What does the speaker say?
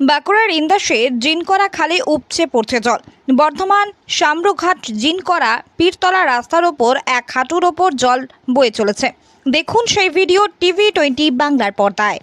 বাঁকুড়ার ইন্দাসে জিনকরা খালে উপচে পড়ছে জল। বর্ধমান শামরুঘাট জিনকরা পীরতলা রাস্তার ওপর এক হাঁটুর ওপর জল বয়ে চলেছে। দেখুন সেই ভিডিও টিভি টোয়েন্টি বাংলার পর্দায়।